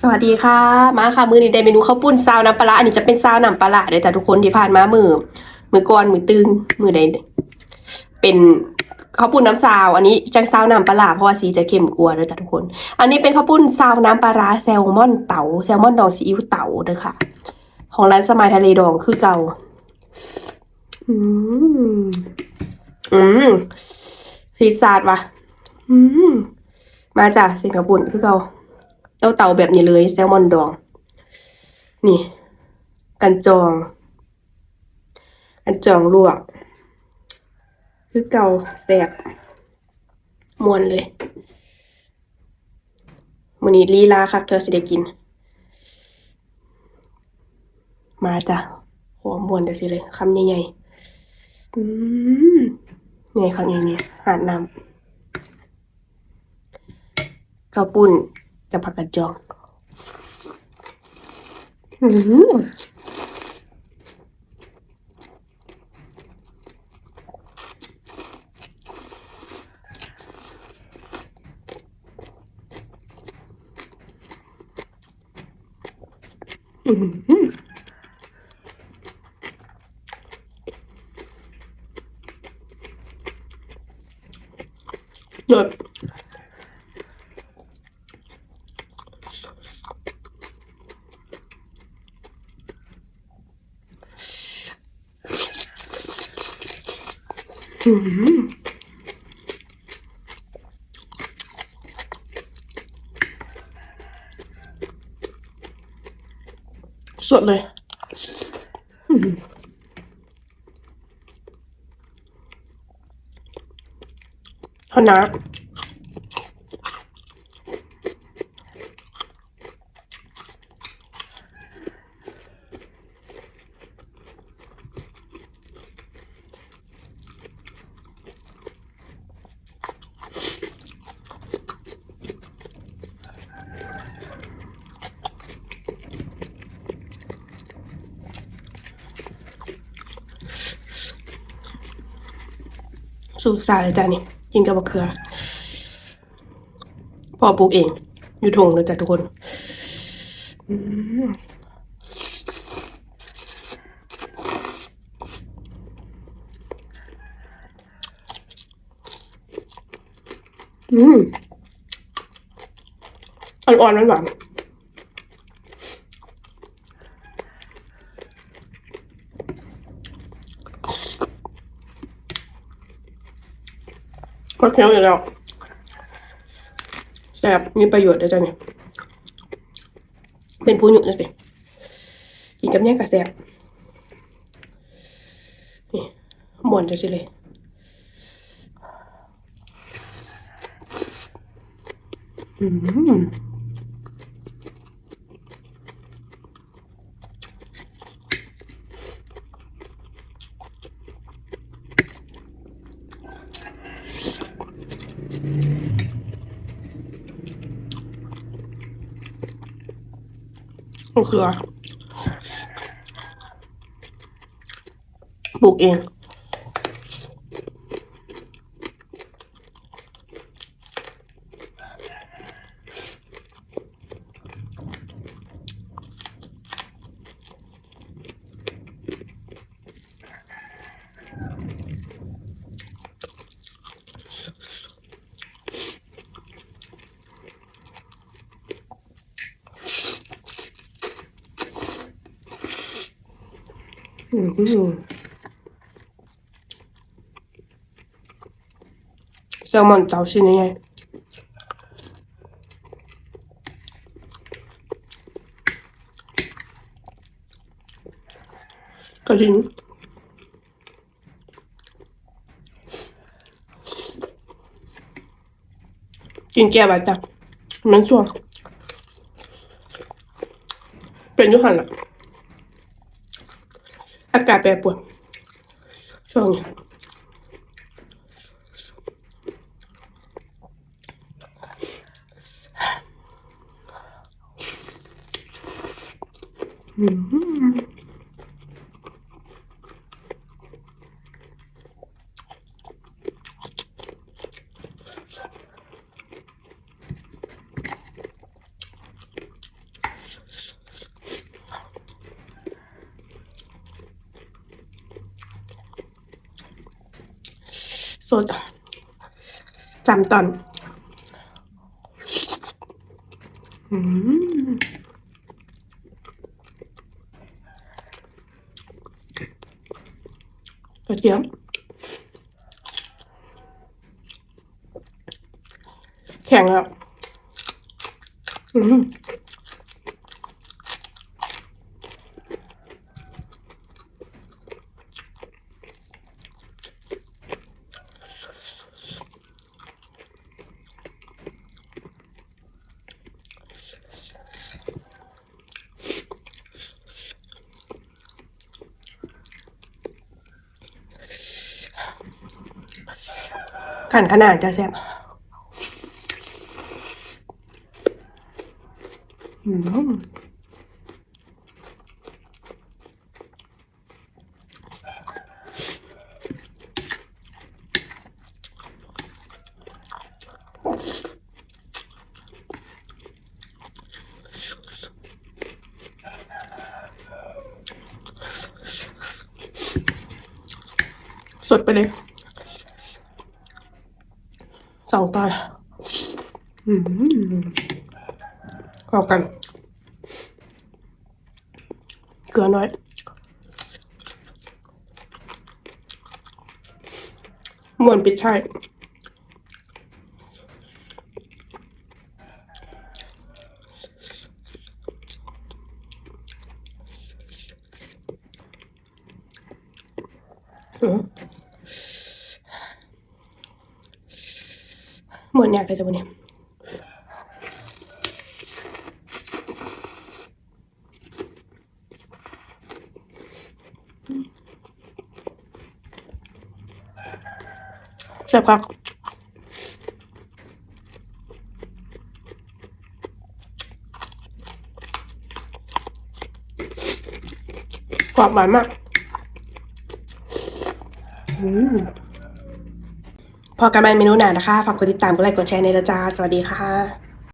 สวัสดีค่ะ มาค่ะ มือนี้ได้เมนูข้าวปุ้นซาวน้ำปลาร้าอันนี้จะเป็นซาวน้ำปลาร้าเด้อจ้ะทุกคนที่ผ่านมามือ มือก่อนมือตึงมือใดเป็นข้าวปุ้นน้ำซาว อันนี้จังซาวน้ำปลาร้าเพราะว่าสีจะเข้มกว่าเด้อจ้ะทุกคน อันนี้เป็นข้าวปุ้นซาวน้ำปลาร้าแซลมอนเต๋าแซลมอนดองซีอิ๊วเต๋าเด้อค่ะ ของร้านสมายทะเลดองคือเก่า อืมอืมสีสาดว่ะ อืมมาจ้ะเส้นข้าวปุ้นคือเก่า เต้าเต่าแบบนี้เลยแซลมอนดอง นี่ กันจอง กันจองลวก คือเก่าแสบมวนเลยมือนี้ลีลาคักเธอสิได้กิน มาจ้ะหัวมวนเดี๋ยวสิเลยคำใหญ่ๆอืมนี่คำใหญ่ๆหาดน้ำข้าปุ้น กับผักกัดจองอืมอืมเลิศอืม สดเลยเขาน้ำ สูตรสาเลยจ้ะนี่กินกับมะเขือพ่อปลูกเอง อยู่ทงเลยจ้ะทุกคนอืมอืมอ่อนๆหวานๆ ก็เคี้ยวอยู่แล้วแซ่บมีประโยชน์ด้วยจ้ะเนี่ยเป็นผู้หยุดนะสิกินกับเนี่ยกับแซ่บนี่หมวนจะสิเลยอืม มะเขือปลูกเอง อืมแซลมอนเตาชิ้นยังไงกระดิ่งกินแก้บาดจักมันช่วงเป็น อยุหันละอากาศแปรปรวนช่วงนี้อืม สดจำตอนอืมกระเทียมแข็งแล้วอืม กันขนาดจะแซ่บอืมสดไปเลย สองตอนอืมเข้ากัน เกลือน้อย มวนปิดท้ายอื มมวนอยากเลยจ้ะวันนี้แซ่บครับกรอบหวานมาก อืม พอกันใหม่เมนูหนานะคะ ฝากกดติดตามกดไลค์กดแชร์ในละจ้า สวัสดีค่ะ